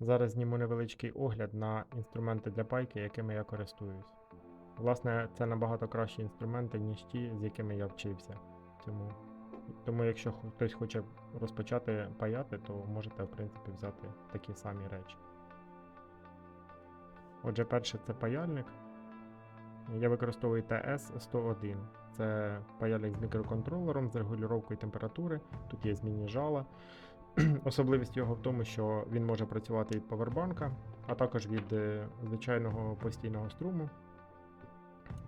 Зараз зніму невеличкий огляд на інструменти для пайки, якими я користуюсь. Власне, це набагато кращі інструменти, ніж ті, з якими я вчився. Тому, тому якщо хтось хоче розпочати паяти, то можете, в принципі, взяти такі самі речі. Отже, перше це паяльник. Я використовую TS-101. Це паяльник з мікроконтролером, з регулювання температури. Тут є змінні жала. Особливість його в тому, що він може працювати від павербанка, а також від е, звичайного постійного струму.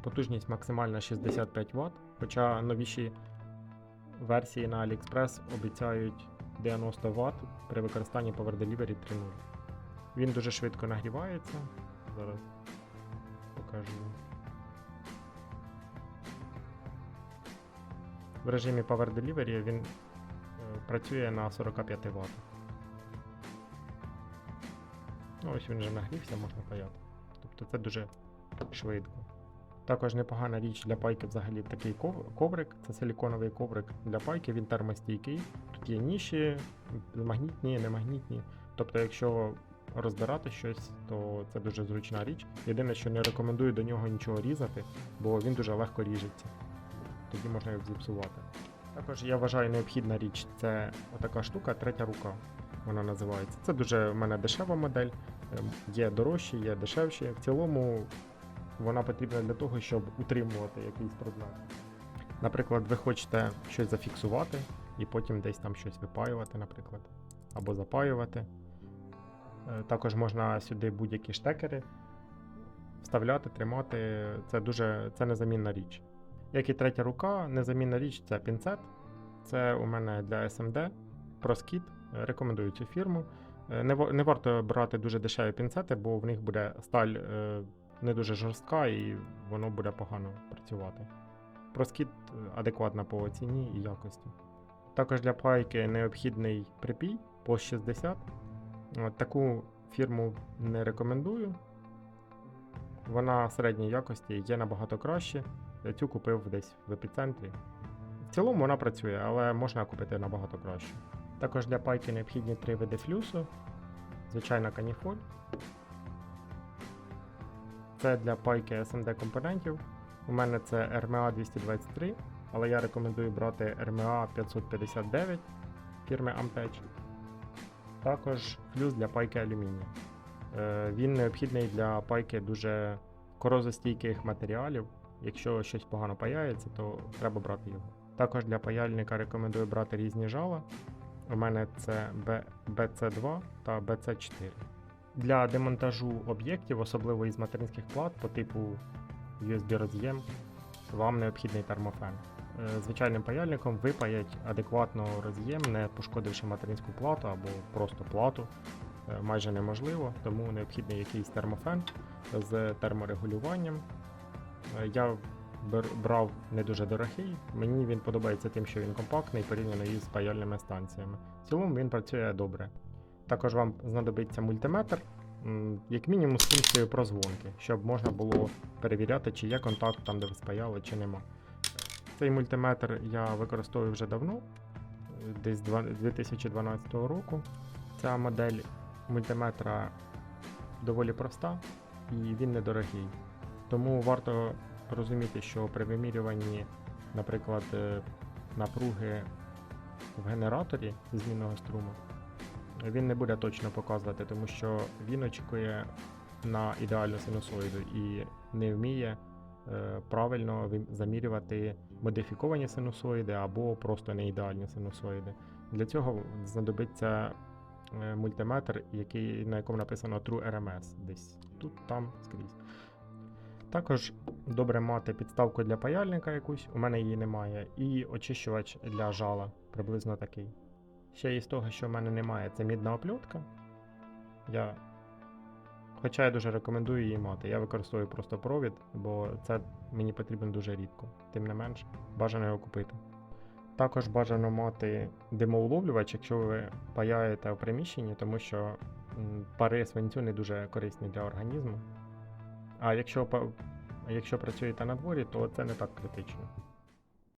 Потужність максимальна 65 Вт, хоча новіші версії на AliExpress обіцяють 90 Вт при використанні Power Delivery 3.0. Він дуже швидко нагрівається. Зараз покажу. В режимі Power Delivery він працює на 45 Вт. Ну, ось він вже нагрівся, можна паяти. Тобто це дуже швидко. Також непогана річ для пайки взагалі такий коврик. Це силіконовий коврик для пайки, він термостійкий. Тут є ніші, магнітні, немагнітні. Тобто, якщо розбирати щось, то це дуже зручна річ. Єдине, що не рекомендую до нього нічого різати, бо він дуже легко ріжеться. Тоді можна його зіпсувати. Також я вважаю необхідна річ це отака штука, третя рука. Вона називається. Це дуже в мене дешева модель. Ем, Є дорожчі, є дешевші. В цілому вона потрібна для того, щоб утримувати якийсь предмет. Наприклад, ви хочете щось зафіксувати і потім десь там щось випаювати, наприклад, або запаювати. Е, Також можна сюди будь-які штекери вставляти, тримати. Це дуже це незамінна річ. Як і третя рука, незамінна річ це пінцет. Це у мене для SMD, ProSkid. Е, Рекомендую цю фірму. Е, Не, не варто брати дуже дешеві пінцети, бо в них буде сталь е, не дуже жорстка і воно буде погано працювати. Е, адекватна по ціні і якості. Також для пайки необхідний припій по 60. Таку фірму не рекомендую. Вона середньої якості є набагато краще. Я Цю купив десь в епіцентрі. В цілому вона працює, але можна купити набагато краще. Також для пайки необхідні три види флюсу. Звичайна каніфоль. Це для пайки SMD компонентів. У мене це RMA 223, але я рекомендую брати RMA 559 фірми Amtech. Також флюс для пайки алюмінію. Е, Він необхідний для пайки дуже корозостійких матеріалів. Якщо щось погано паяється, то треба брати його. Також для паяльника рекомендую брати різні жала. У мене це B- BC2 та BC4. Для демонтажу об'єктів, особливо із материнських плат по типу USB роз'єм, вам необхідний термофен. Е, Звичайним паяльником випаять адекватно роз'єм, не пошкодивши материнську плату або просто плату. Е, Майже неможливо, тому необхідний якийсь термофен з терморегулюванням. Е, Я брав не дуже дорогий. Мені він подобається тим, що він компактний порівняно із паяльними станціями. В цілому він працює добре. Також вам знадобиться мультиметр, як мінімум з функцією прозвонки, щоб можна було перевіряти, чи є контакт там, де ви спаяли, чи нема. Цей мультиметр я використовую вже давно, десь два- 2012 року. Ця модель мультиметра доволі проста і він недорогий. Тому варто розуміти, що при вимірюванні, наприклад, е, напруги в генераторі змінного струму, він не буде точно показувати, тому що він очікує на ідеальну синусоїду і не вміє е, правильно замірювати модифіковані синусоїди або просто неідеальні синусоїди. Для цього знадобиться е, мультиметр, який, на якому написано True RMS десь тут, там, скрізь. Також добре мати підставку для паяльника якусь, у мене її немає, і очищувач для жала, приблизно такий. Ще із того, що в мене немає, це мідна опльотка. Я... Хоча я дуже рекомендую її мати. Я використовую просто провід, бо це мені потрібно дуже рідко. Тим не менш, бажано його купити. Також бажано мати димоуловлювач, якщо ви паяєте в приміщенні, тому що пари свинцю не дуже корисні для організму. А якщо, якщо працюєте на дворі, то це не так критично.